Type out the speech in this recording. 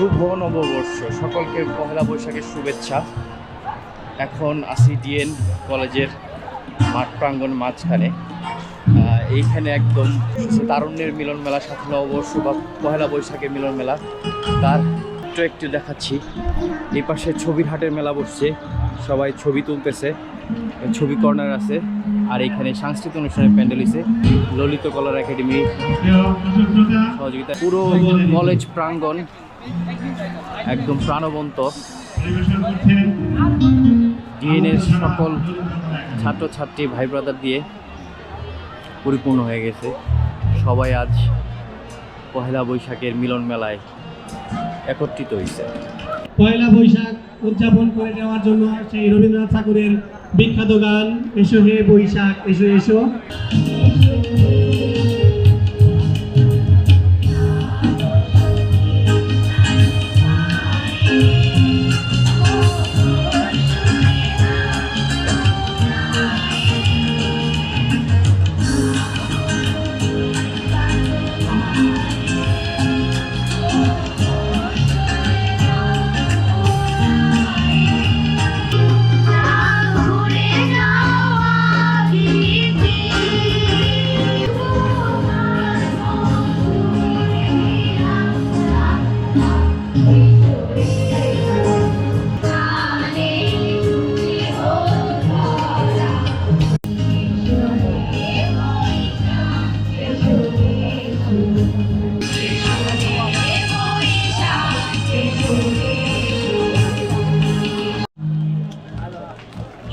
শুভ নববর্ষ। সকলকে পহেলা বৈশাখের শুভেচ্ছা। এখন আসি ডিএন কলেজের মাঠ প্রাঙ্গণ মাঝখানে। এইখানে একদম তারুণ্যের মিলন মেলা, সাথে নববর্ষ বা পহেলা বৈশাখের মিলন মেলা। তার একটু একটু দেখাচ্ছি। এই পাশে ছবির হাটের মেলা বসছে। সবাই ছবি তুলতেছে। ছবি কর্নার আছে। আর এখানে সাংস্কৃতিক অনুষ্ঠানের প্যান্ডেল হয়েছে ললিত কলার একাডেমি, সহযোগিতা পুরো কলেজ প্রাঙ্গণ একদম প্রাণবন্ত। ডিএনএর সকল ছাত্রছাত্রী ভাই ব্রাদার দিয়ে পরিপূর্ণ হয়ে গেছে। সবাই আজ পহেলা বৈশাখের মিলন মেলায় একত্রিত হয়েছে পয়লা বৈশাখ উদযাপন করে দেওয়ার জন্য সেই রবীন্দ্রনাথ ঠাকুরের বিখ্যাত গান এসো হে বৈশাখ এসো এসো।